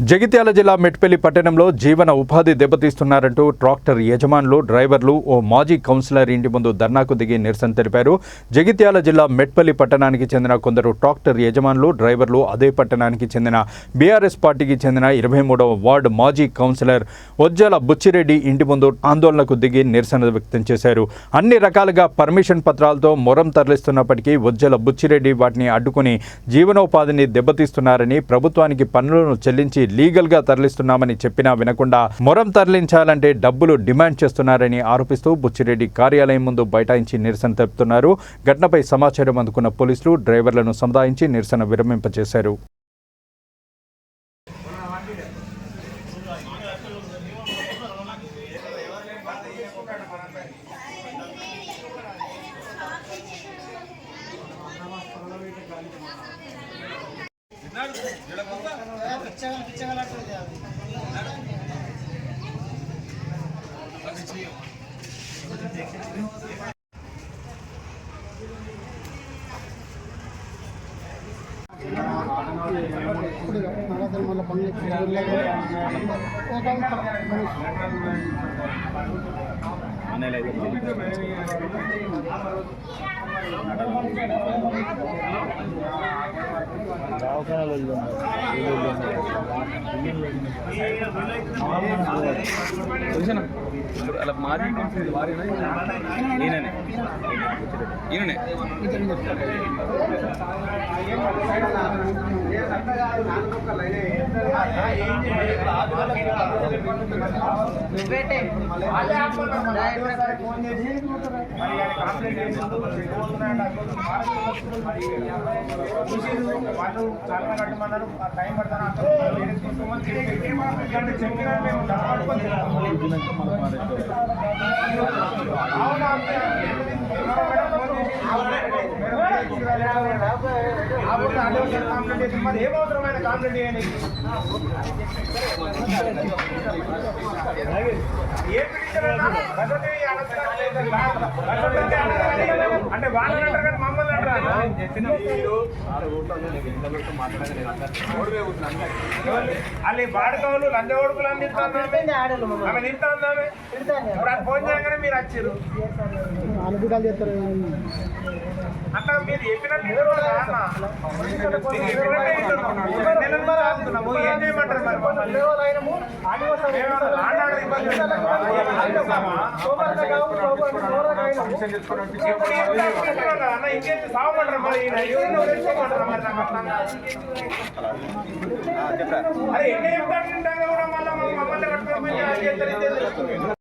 జగిత్యాల జిల్లా మెట్పల్లి పట్టణంలో జీవన ఉపాధి దెబ్బతీస్తున్నారంటూ ట్రాక్టర్ యజమానులు డ్రైవర్లు ఓ మాజీ కౌన్సిలర్ ఇంటి ముందు ధర్నాకు దిగి నిరసన తెలిపారు. జగిత్యాల జిల్లా మెట్పల్లి పట్టణానికి చెందిన కొందరు ట్రాక్టర్ యజమానులు డ్రైవర్లు అదే పట్టణానికి చెందిన బీఆర్ఎస్ పార్టీకి చెందిన ఇరవై మూడవ వార్డు మాజీ కౌన్సిలర్ ఒజ్జల బుచ్చిరెడ్డి ఇంటి ముందు ఆందోళనకు దిగి నిరసన వ్యక్తం చేశారు. అన్ని రకాలుగా పర్మిషన్ పత్రాలతో మొరం తరలిస్తున్నప్పటికీ ఒజ్జల బుచ్చిరెడ్డి వాటిని అడ్డుకుని జీవనోపాధిని దెబ్బతీస్తున్నారని ప్రభుత్వానికి పన్నులను చెల్లించి లీగల్గా తరలిస్తున్నామని చెప్పినా వినకుండా మొరం తరలించాలంటే డబ్బులు డిమాండ్ చేస్తున్నారని ఆరోపిస్తూ బుచ్చిరెడ్డి కార్యాలయం ముందు బైఠాయించి నిరసన తెలుపుతున్నారు. ఘటనపై సమాచారం అందుకున్న పోలీసులు డ్రైవర్లను సముదాయించి నిరసన విరమింపజేశారు. ಮನೇಲಿ Ya. అలా మారి ఈయననే. ఈయననే. వాళ్ళు చాలా కట్టమన్నారు టైం పడతాను చెప్పినా మేము మరి ఏమవసరమైన కాంప్లైంట్ చేయండి ఏ అన్నా? లేదు. అంటే వాళ్ళు అంటారు కానీ మమ్మల్ని అంటారా వాళ్ళు వాడుకోవాలి ఓడుకులు అని తింటాను ఆమె ఫోన్ చేయగానే మీరు వచ్చారు అనుభూతాలు చేస్తారు అట్లా మీరు చెప్పినట్టు ఇది కూడా కాదన్నా. మీరు చెప్పినట్టే వింటున్నాం. నెలల నుంచి ఆగుతున్నాము. ఏం చేయమంటారు మరి మమ్మల్ని? మేమేమన్నా లాండ్ ఆర్డర్ ఇబ్బంది పెడుతున్నామా? ఏం చేస్తామా? ఇప్పుడు ఏం చేస్తున్నాం కదా అన్న? ఇంకేంటి సావమంటారు మరి ఈయన? ఎవరిని వదిలించుకోమంటారా మరి నాకు అర్థం కాదు. అరే ఎన్ని చెప్తాను కూడా మళ్ళీ మమ్మల్ని పట్టుకొని